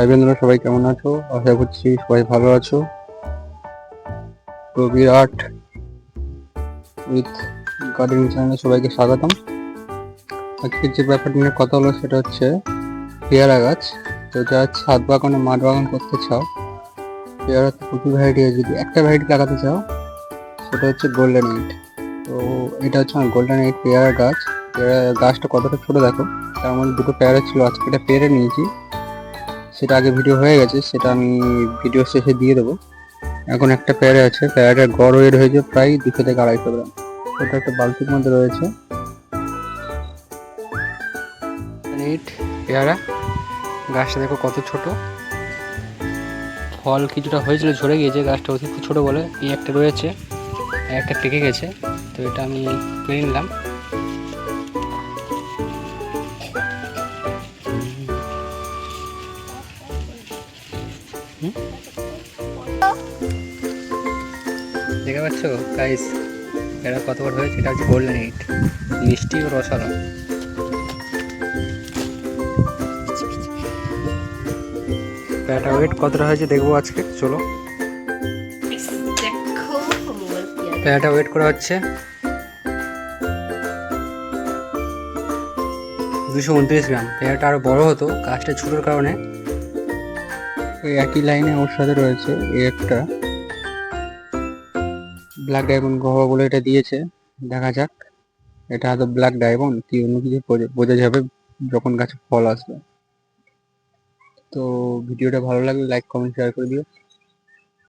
ভাই বোনেরা সবাই কেমন আছো? আশা করছি সবাই ভালো আছো। তো বিরাট উইথ গার্ডেনিং চ্যানেলে সবাইকে স্বাগতম। আজকে যে ব্যাপারটা নিয়ে কথা হলো সেটা হচ্ছে পেয়ারা গাছ। তো যারা ছাদ বাগানে মাঠ বাগান করতে চাও পেয়ারা প্রচুর ভ্যারাইটি আছে। যদি একটা ভ্যারাইটি লাগাতে চাও, সেটা হচ্ছে গোল্ডেন এইট তো এটা হচ্ছে আমার গোল্ডেন এইট পেয়ারা গাছ। পেয়ারা গাছটা কতটা ছোট দেখো। তার মধ্যে দুটো পেয়ারা ছিল। আজকে এটা পেরে নিয়েছি। সেটা আগে ভিডিও হয়ে গেছে, সেটা আমি ভিডিও শেষে দিয়ে দেবো। এখন একটা পেয়ারা আছে, পেয়ারাটার গড় ওয়েট হয়েছে প্রায় দুশো থেকে আড়াইশো গ্রাম ওটা একটা বালতির মধ্যে রয়েছে। পেয়ারা। গাছটা দেখো কত ছোট। ফল কিছুটা হয়েছিল, ঝরে গিয়েছে, গাছটা অতিরিক্ত ছোট বলে। এই একটা রয়েছে একটা পেকে গেছে। তো এটা আমি পেরে নিলাম। দেখতে পাচ্ছ? গাইস এটা কত বড় হয়েছে এটা হচ্ছে গোল্ডেন ইট মিষ্টি ও রসালো। প্যাটা ওয়েট কতটা হয়েছে দেখব আজকে? চলো। প্যাটা ওয়েট করা হচ্ছে দুশো উনত্রিশ গ্রাম। পেয়ারাটা আরও বড় হতো গাছটা ছোটোর কারণে। ওই একই লাইনে ওর সাথে রয়েছে এই একটা। ব্ল্যাক ডায়মন্ড গহা বলে এটা দিয়েছে, দেখা যাক। এটা হয়তো ব্ল্যাক ডায়মন্ড কি অন্য কিছু বোঝা- বোঝা যাবে যখন গাছে ফল আসবে। তো ভিডিওটা ভালো লাগলে লাইক কমেন্ট শেয়ার করে দিও।